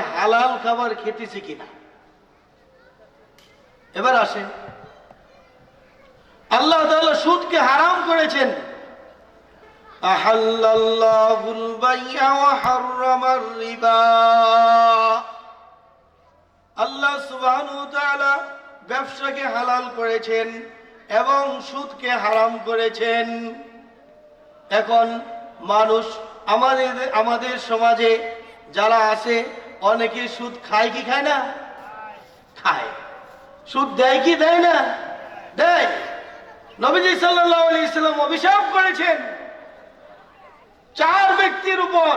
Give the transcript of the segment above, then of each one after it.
হালাল খাবার খেতেছি কিনা? এবার আসেন আল্লাহ সুদকে হারাম করেছেন। আল্লাহ ব্যবসাকে হালাল করেছেন এবং সুদকে হারাম করেছেন। এখন মানুষ আমাদের আমাদের সমাজে যারা আছে অনেকে সুদ খায় কি খায় না? খায়। সুদ দেয় কি দেয় না? দেয়। নবীজি সাল্লাম অভিশাপ করেছেন। চার ব্যক্তির উপর,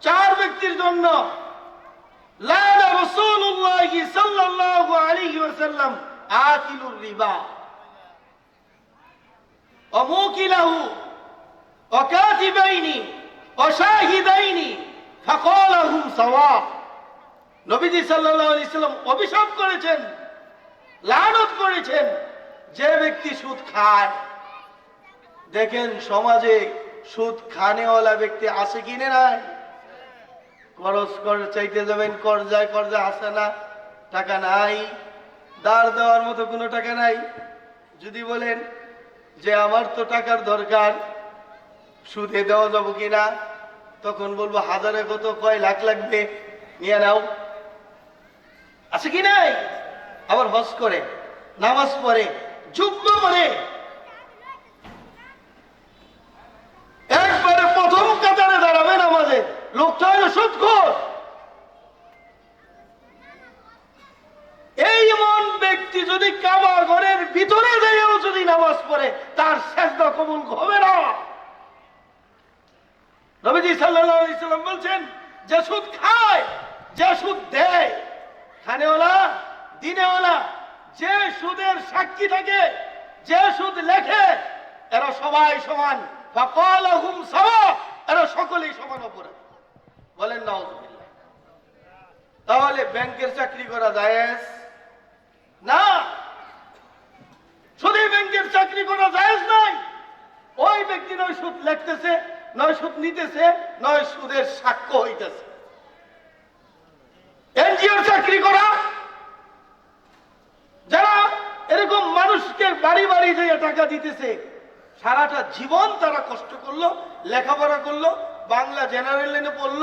চার ব্যক্তির জন্য। রিবা। অমুকিলাহু অকাজিবাইনি সকল আহু সাওয়া নবীজি সাল্লাল্লাহু আলাইহি সাল্লাম অভিশাপ করেছেন, লানত করেছেন, যে ব্যক্তি সুদ খায়, দেখেন সমাজে সুদ খানেওয়ালা ব্যক্তি আছে কিনে নাই? খরচ কর, চাইতে যাবেন, কর্জায় কর্জা আসে না, টাকা নাই, দাঁড় দেওয়ার মতো কোনো টাকা নাই। যদি বলেন যে আমার তো টাকার দরকার, সুদে দেওয়া যাব কিনা তখন বলব হাজারে কত, কয় লাখ লাগবে? নিয়ে নাও। আছে কি নাই? আবার হজ করে, নামাজ পড়ে যুগ্ম করে। একবারে প্রথম কাতারে দাঁড়াবে নামাজে। লোকটা হলো সুদখোর এই মন ব্যক্তি যদি কাবা ঘরের ভিতরে যেয়েও যদি নামাজ পড়ে, তার শেষদা কবুল হবে না। নবীজি সাল্লাল্লাহু আলাইহি সাল্লাম বলছেন, যে সুদ খায়, যে সুদ দেয় খানেওয়ালা দিনেওয়ালা, যে সুদের সাক্ষী থাকে, যে সুদ লেখে, এরা সবাই সমান। এরা সকলেই সমান অপরাধ। বলেন, নাউজুবিল্লাহ। তাহলে ব্যাংকের চাকরি করা জায়েজ? না। শুধু ব্যাংকের চাকরি করা জায়েজ নাই ওই ব্যক্তি নয় সুদ লিখতেছে, নয় সুদ নিতেছে, নয় সুদের সাক্ষ্য হইতেছে। এনজিওর চাকরি করা। যারা এরকম মানুষকে বাড়ি বাড়ি দিয়ে টাকা দিতেছে, সারাটা জীবন তারা কষ্ট করল, লেখাপড়া করল, বাংলা জেনারেল লাইনে পড়ল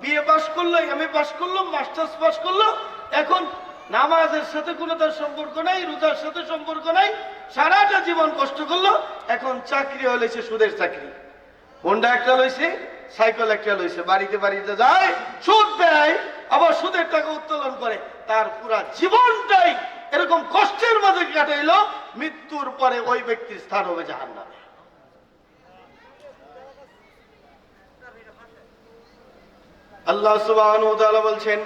বিএ পাস করল এম এ পাস করল মাস্টার্স পাস করল, এখন নামাজের সাথে কোনো তার সম্পর্ক নাই, রোজার সাথে সম্পর্ক নাই, সারাটা জীবন কষ্ট করল, এখন চাকরি হলেছে সুদের চাকরি। হোন্ডা একটা লইছে সাইকেল একটা লইছে, বাড়িতে বাড়িতে যায়, সুদ দেয়, আবার সুদের টাকা উত্তোলন করে। তার পুরা জীবনটাই এরকম কষ্টের মাঝে কাটাইলো, মৃত্যুর পরে ওই ব্যক্তির স্থান হবে জাহান্নামে। আল্লাহ সুবহানাহু ওয়া বলছেন,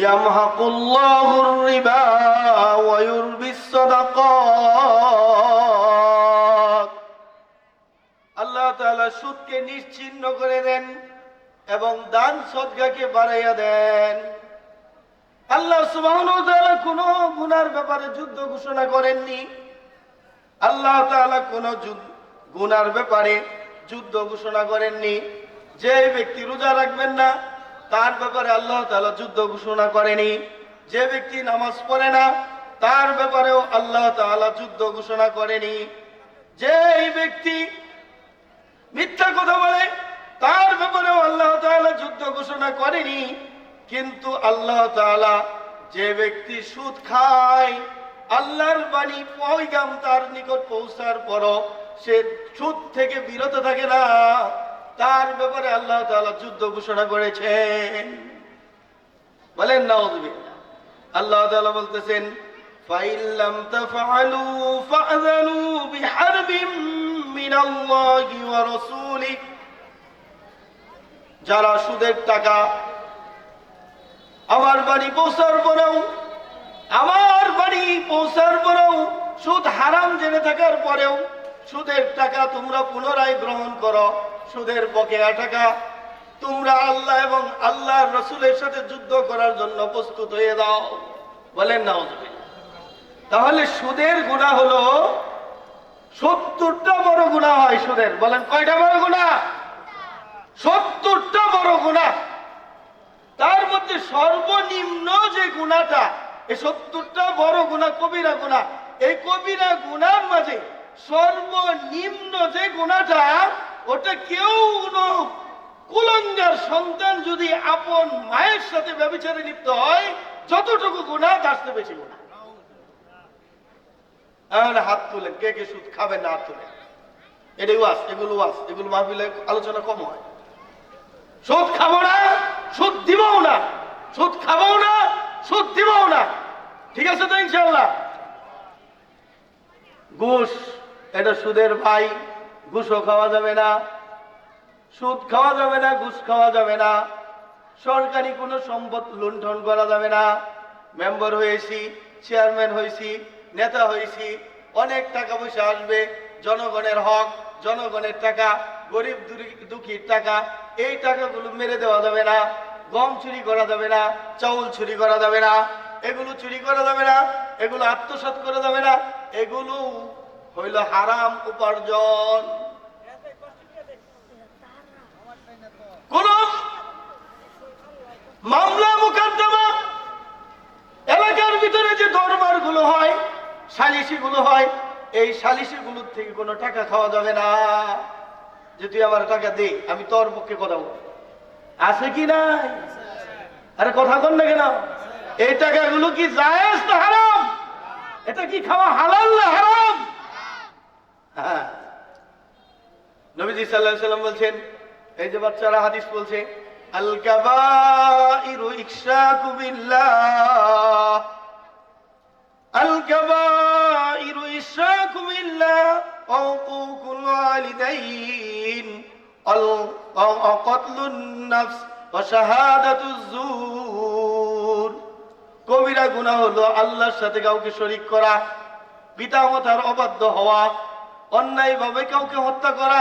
ইয়ামহাকুল্লাহুর রিবা ইউরবিস সাদাকাত। আল্লাহ সুদকে নিশ্চিহ্ন করে দেন এবং দান সদকাকে বাড়াইয়া দেন। আল্লাহ তাআলা গুনার ব্যাপারে যুদ্ধ ঘোষণা করেননি। আল্লাহ কোনো গুনার ব্যাপারে যুদ্ধ ঘোষণা করেননি। যে ব্যক্তি রোজা রাখবেন না, তার ব্যাপারে আল্লাহ তাআলা যুদ্ধ ঘোষণা করেনি। যে ব্যক্তি নামাজ পড়ে না, তার ব্যাপারেও আল্লাহ তাআলা যুদ্ধ ঘোষণা করেনি। যে ব্যক্তি মিথ্যা কথা বলে, তার ব্যাপারেও আল্লাহ তাআলা যুদ্ধ ঘোষণা করেনি। কিন্তু আল্লাহ তাআলা যে ব্যক্তি সুদ খায়, আল্লাহর বাণী পয়গাম তার নিকট পৌঁছার পরও সে সুদ থেকে বিরত থাকে না। তার ব্যাপারে আল্লাহ তাআলা যুদ্ধ ঘোষণা করেছেন। বলেন নাউযুবিল্লাহ আল্লাহ তাআলা বলতেছেন মিনাল্লাহি ওয়া রাসূলিহি যারা সুদের টাকা আমার বাড়ি পৌঁছার পরেও, আমার বাড়ি পৌঁছার পরেও সুদ হারাম জেনে থাকার পরেও সুদের টাকা তোমরা পুনরায় গ্রহণ করো। সুদের বকেয়া টাকা তোমরা আল্লাহ এবং আল্লাহর রসুলের সাথে যুদ্ধ করার জন্য প্রস্তুত হয়ে দাও বলেন না তাহলে সুদের গুণা হলো সত্তরটা বড় গুণা হয় সুদের বলেন, কয়টা বড় গুণা? সত্তরটা বড় গুণা। তার মধ্যে সর্বনিম্ন যে গুণাটা, এই সত্তরটা বড় গুণা কবিরা গুণা, এই কবিরা গুণার মাঝে সর্বনিম্ন যে গুণাটা, ওটা কেউ কুলঙ্গার সন্তান যদি আপন মায়ের সাথে ব্যবচারে লিপ্ত হয়, যতটুকু গুণা, তার বেশি গুণা। আর হাত তুলেন কে কে সুদ খাবেন না হাত তুলেন এটাই ওয়াস এগুলো ওয়াস এগুলো মাহফিলে আলোচনা কম হয়। সুদ খাব না, সুদ দিবও না, সুদ খাব না, সুদ দিবও না। ঠিক আছে তো ইনশাল্লাহ ঘুষ, এটা সুদের ভাই, ঘুষও খাওয়া যাবে না, সুদ খাওয়া যাবে না, ঘুষ খাওয়া যাবে না। সরকারি কোনো সম্পদ লুণ্ঠন করা যাবে না। মেম্বার হয়েছি, চেয়ারম্যান হয়েছি নেতা হয়েছি, অনেক টাকা পয়সা আসবে, জনগণের হক, জনগণের টাকা, গরিব দুঃখীর টাকা, এই টাকাগুলো মেরে দেওয়া যাবে না, গম চুরি করা যাবে না, চাউল চুরি করা যাবে না, এগুলো চুরি করা যাবে না, এগুলো আত্মসাৎ করা যাবে না, এগুলো হইল হারাম উপার্জন। কোন মামলা মোকদ্দমা এলাকার ভিতরে যে দরবারগুলো হয় সালিসি গুলো হয়, এই সালিসি গুলোর থেকে কোনো টাকা খাওয়া যাবে না। যে তুই আমার টাকা দে, আমি তোর পক্ষে কথা বলব। আছে কি নাই? আরে কথা কন না কেন? এই টাকাগুলো কি জায়েজ না হারাম? এটা কি খাওয়া হালাল না হারাম? হ্যাঁ। নবীজি আলাইহি সাল্লাম বলছেন, এই যে বাচ্চারা হাদিস বলছে, আল কাবাইরু ইকশাকু বিল্লাহ। আল বিল্লাহ উকুকুল ওয়ালিদাইন আল কতলুন নাফস ওয়া শাহাদাতুজ জুর কবিরা গুনাহ হলো আল্লাহর সাথে কাউকে শরিক করা, পিতা পিতামাতার অবাধ্য হওয়া অন্যায়ভাবে কাউকে হত্যা করা,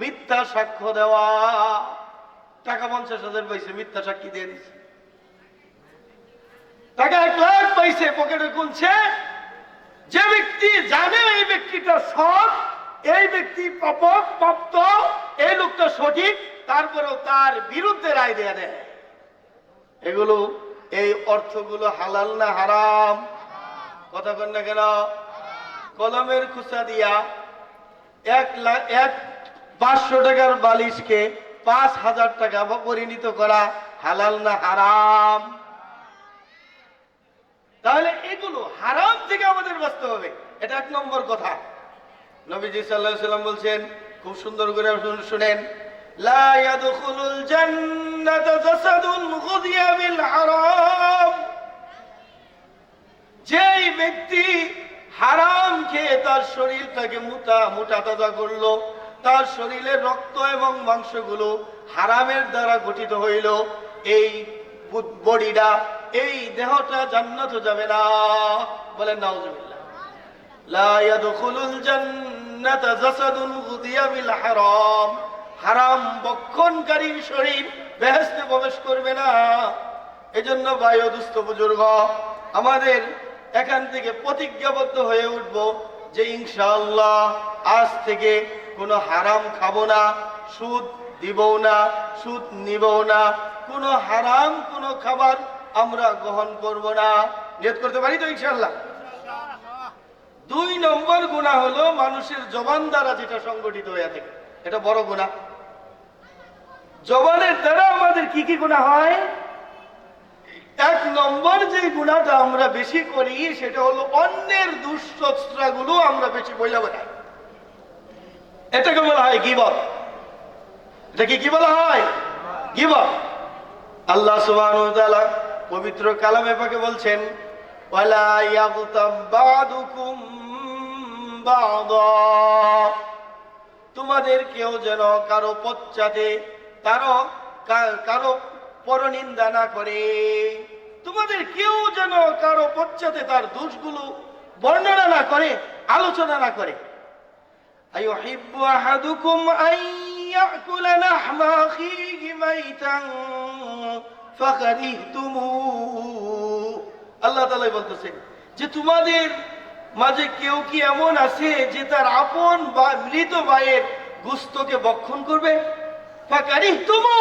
মিথ্যা সাক্ষ্য দেওয়া। টাকা পঞ্চাশ হাজার পাইছে মিথ্যা সাক্ষী দিয়ে দিছে। টাকা এক লাখ পাইছে, পকেটে গুনছে। যে ব্যক্তি জানে এই ব্যক্তিটা সৎ, এই ব্যক্তি পাপক প্রাপ্ত এই লোকটা সঠিক, তারপরেও তার বিরুদ্ধে রায় দেয়া দেয়। এগুলো, এই অর্থগুলো হালাল না হারাম? কথা কন না কেন? কলমের খুচা দিয়া এক লাখ এক পাঁচশো টাকার বালিশকে পাঁচ হাজার টাকা পরিণত করা হালাল না হারাম? তাহলে এগুলো হারাম থেকে আমাদের বাঁচতে হবে। এটা এক নম্বর কথা। নবীজি আলাইহি সাল্লাম বলছেন, খুব সুন্দর করে শুন- শুনেন, লা ইয়াদখুলুল জান্নাতা জাসাদুন গুদিয়া বিল হারাম। যেই ব্যক্তি হারাম খেয়ে তার শরীরটাকে মোটা মোটা তাজা করল, তার শরীরের রক্ত এবং মাংসগুলো হারামের দ্বারা গঠিত হইল, এই বডিটা এই দেহটা জান্নাত যাবে না। বলেন, নাউজুবিল্লাহ। লা ইয়াদখুলুল জান্নাতা জাসাদুন বিল হারাম। হারাম বক্ষণকারীর শরীর বেহেশতে প্রবেশ করবে না। এজন্য ও দুস্থ বুজুর্গ, আমাদের এখান থেকে প্রতিজ্ঞাবদ্ধ হয়ে উঠব যে ইনশাআল্লাহ আজ থেকে কোনো হারাম খাব না, সুদ দিবও না, সুদ নিবও না, কোনো হারাম কোনো খাবার আমরা গ্রহণ করব না। নিয়ত করতে পারি তো ইনশাল্লাহ দুই নম্বর গুণা হলো মানুষের জবান দ্বারা যেটা সংগঠিত হয়ে থাকে। এটা বড় গুণা। জবানের দ্বারা আমাদের কি কি গুণা হয়? এক নম্বর যে গুণাটা আমরা বেশি করি, সেটা হলো অন্যের দুশ্চর্চা গুলো আমরা বেশি বইলা বেড়াই এটাকে বলা হয় গিবত। এটাকে কি বলা হয়? গিবত। আল্লাহ তাআলা পবিত্র কালামে পাকে বলছেন তোমাদের কেউ যেন কারও পচ্চাতে কারও কারও পরনিন্দা না করে। তোমাদের কেউ যেন কারও পচ্চাতে তার দোষগুলো বর্ণনা না করে, আলোচনা না করে। আহাদুকুম আন ইয়াকুলা তুমু আল্লাহ তালাই বলতেছে যে তোমাদের মাঝে কেউ কি এমন আছে যে তার আপন বা মৃত ভাইয়ের গুস্তকে বক্ষণ করবে? তুমু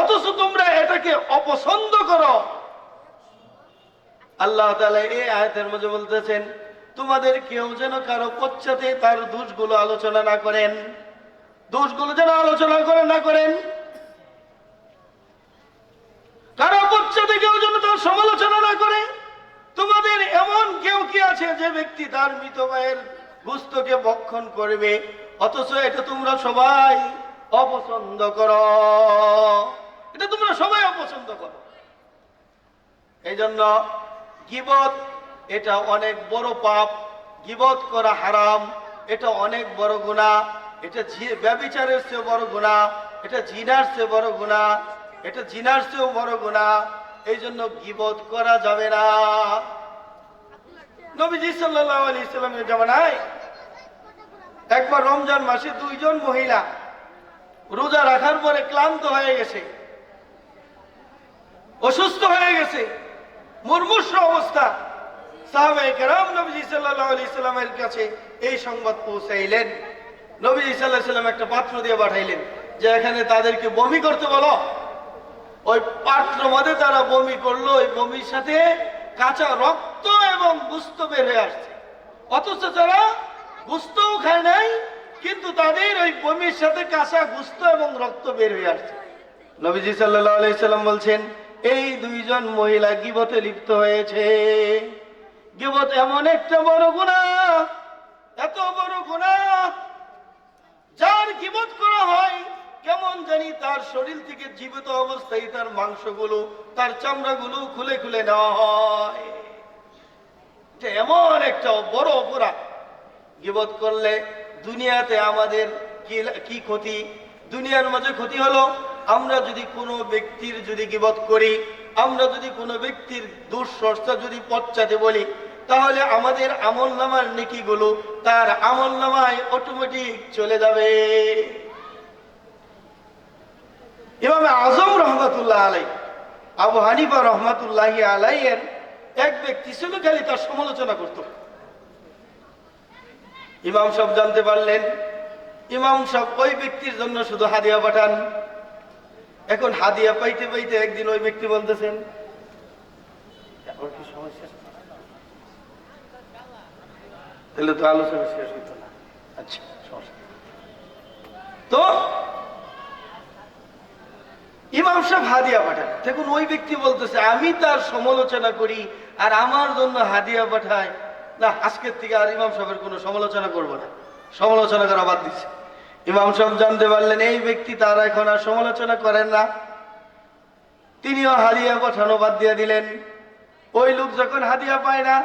অথচ তোমরা এটাকে অপছন্দ করো। আল্লাহ এই আয়তের মধ্যে বলতেছেন, তোমাদের কেউ যেন কারও পশ্চাতে তার দোষগুলো আলোচনা না করেন, দোষগুলো যেন আলোচনা করেন না করেন কারও পশ্চাতে কেউ যেন তার সমালোচনা না করে? তোমাদের এমন কেউ কি আছে যে ব্যক্তি তার মৃত ভাইয়ের গুস্তকে ভক্ষণ করবে? অথচ এটা তোমরা সবাই অপছন্দ করো। এটা তোমরা সবাই অপছন্দ করো। এই জন্য গিবত এটা অনেক বড় পাপ। গিবত করা হারাম, এটা অনেক বড় গুণা এটা ব্যভিচারের চেয়ে বড় গুণা এটা জিনার চেয়ে বড় গুণা এটা জিনার চেয়েও বড় গুণা। এই জন্য গিবত করা যাবে না। নবীজি সাল্লাল্লাহু আলাইহি সাল্লামের জামানায় একবার রমজান মাসে দুইজন মহিলা রোজা রাখার পরে ক্লান্ত হয়ে গেছে, অসুস্থ হয়ে গেছে, মুর্মুষ অবস্থা। সাল্লামের কাছে এই সংবাদ পৌঁছাইলেন। নবীজি আলাইহি সাল্লাম একটা পাত্র দিয়ে পাঠাইলেন যে এখানে তাদেরকে বমি করতে বলো। ওই পাত্র মধ্যে তারা বমি করল, ওই বমির সাথে কাঁচা রক্ত এবং গুস্ত বের হয়ে আসছে। অথচ তারা গুস্তও খায় নাই, কিন্তু তাদের ওই বমির সাথে কাঁচা গুস্ত এবং রক্ত বের হয়ে আসছে। নবীজি সাল্লাম বলছেন, এই দুইজন মহিলা গিবতে লিপ্ত হয়েছে। গিবত এমন একটা বড় গুনাহ, এত বড় গুনাহ, যার গিবত করা হয় কেমন জানি তার শরীর থেকে জীবিত অবস্থায় তার মাংসগুলো, তার চামড়াগুলো খুলে খুলে নেওয়া হয়। এমন একটা বড় অপরাধ। গিবত করলে দুনিয়াতে আমাদের কি ক্ষতি? দুনিয়ার মাঝে ক্ষতি হলো, আমরা যদি কোনো ব্যক্তির যদি গিবত করি, আমরা যদি কোনো ব্যক্তির দুঃসর্ষা যদি পশ্চাতে বলি, তাহলে আমাদের আমল নামার নেকিগুলো তার আমল নামায় অটোমেটিক চলে যাবে। ইমামে আজম রহমতুল্লাহ আলাই, আবু হানিফা রহমতুল্লাহ আলাইয়ের এক ব্যক্তি ছিল খালি তার সমালোচনা করত। ইমাম সব জানতে পারলেন, ইমাম সব ওই ব্যক্তির জন্য শুধু হাদিয়া পাঠান। এখন হাদিয়া পাইতে পাইতে একদিন ওই ব্যক্তি বলতেছেন তাহলে তো আলোচনা শেষ হইতো না। আচ্ছা সমস্যা। তো ইমাম সাহেব হাদিয়া পাঠান দেখুন, ওই ব্যক্তি বলতেছে, আমি তার সমালোচনা করি আর আমার জন্য হাদিয়া পাঠায়। না, আজকের থেকে আর ইমাম সাহেবের কোনো সমালোচনা করব না। সমালোচনা করা বাদ দিচ্ছে ইমাম সাহেব জানতে পারলেন, এই ব্যক্তি তার এখন আর সমালোচনা করেন না। তিনিও হাদিয়া পাঠানো বাদ দিয়ে দিলেন। ওই লোক যখন হাদিয়া পায় না,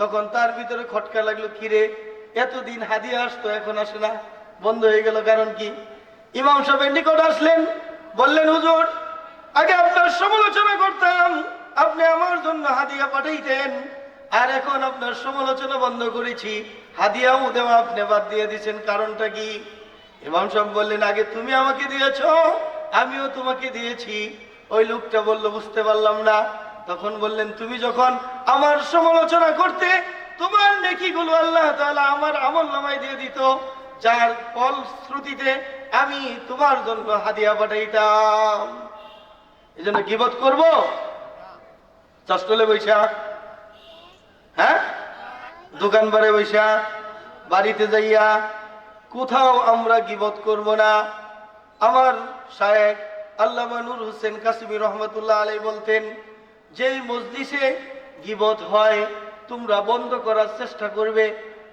তখন তার ভিতরে খটকা লাগল কিরে এতদিন হাদিয়া আসতো, এখন আসে না, বন্ধ হয়ে গেল কারণ কি? ইমাম সাহেবের নিকট আসলেন। বললেন, হুজুর, আগে আপনার সমালোচনা করতাম। আপনি আমার জন্য হাদিয়া পাঠাইতেন। আর এখন আপনার সমালোচনা বন্ধ করেছি। হাদিয়াও দেওয়া আপনি বাদ দিয়ে দিয়েছেন। কারণটা কি? ইমাম সাহেব বললেন, আগে তুমি আমাকে দিয়েছ, আমিও তোমাকে দিয়েছি। ওই লোকটা বলল, বুঝতে পারলাম না। তখন বললেন, তুমি যখন আমার সমালোচনা করতে, তোমার নেকিগুলো আল্লাহ তাআলা আমার আমল নামায় দিয়ে দিত। যার ফল শ্রুতিতে আমি তোমার জন্য হাদিয়া পাঠাইতাম। এই জন্য গিবত করব? চাষটলে বৈশাখ। হ্যাঁ? দোকান বারে বৈশা বাড়িতে যাইয়া কোথাও আমরা গিবত করব না? আমার শায়েক আল্লামা নূর হোসেন কাসিমি রহমতুল্লাহ আলাই বলতেন, যেই মজলিসে গিবত হয় তোমরা বন্ধ করার চেষ্টা করবে,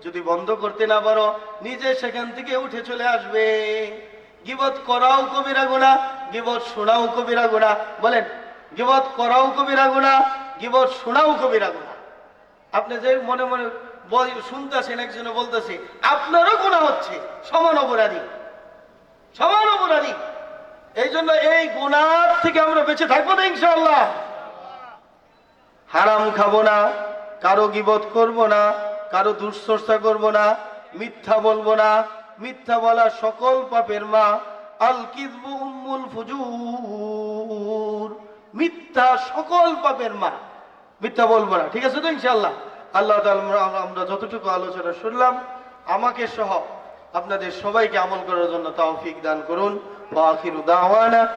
যদি বন্ধ করতে না পারো, নিজে সেখান থেকে উঠে চলে আসবে। গিবত করাও কবিরা গুণা গিবত শোনাও কবিরা গুণা বলেন, গিবত করাও কবিরা গুণা গিবত শোনাও কবিরা গুণা আপনি যে মনে মনে শুনতেছেন, একজনে বলতেছে, আপনারও গুণা হচ্ছে, সমান অপরাধী। সমান অপরাধী। এই জন্য এই গুণার থেকে আমরা বেঁচে থাকব না ইনশাল্লাহ হারাম খাব না, কারও গিবত করব না, কারও দুশ্চর্চা করব না, মিথ্যা বলব না মিথ্যা বলা সকল পাপের মা আল কিদবু উম্মুল ফুজুর। মিথ্যা সকল পাপের মা। মিথ্যা বলব না, ঠিক আছে তো ইনশাল্লাহ আল্লাহ আমরা- যতটুকু আলোচনা শুনলাম, আমাকে সহ আপনাদের সবাইকে আমল করার জন্য তাও দান করুন। বা আখির দাওয়ানা।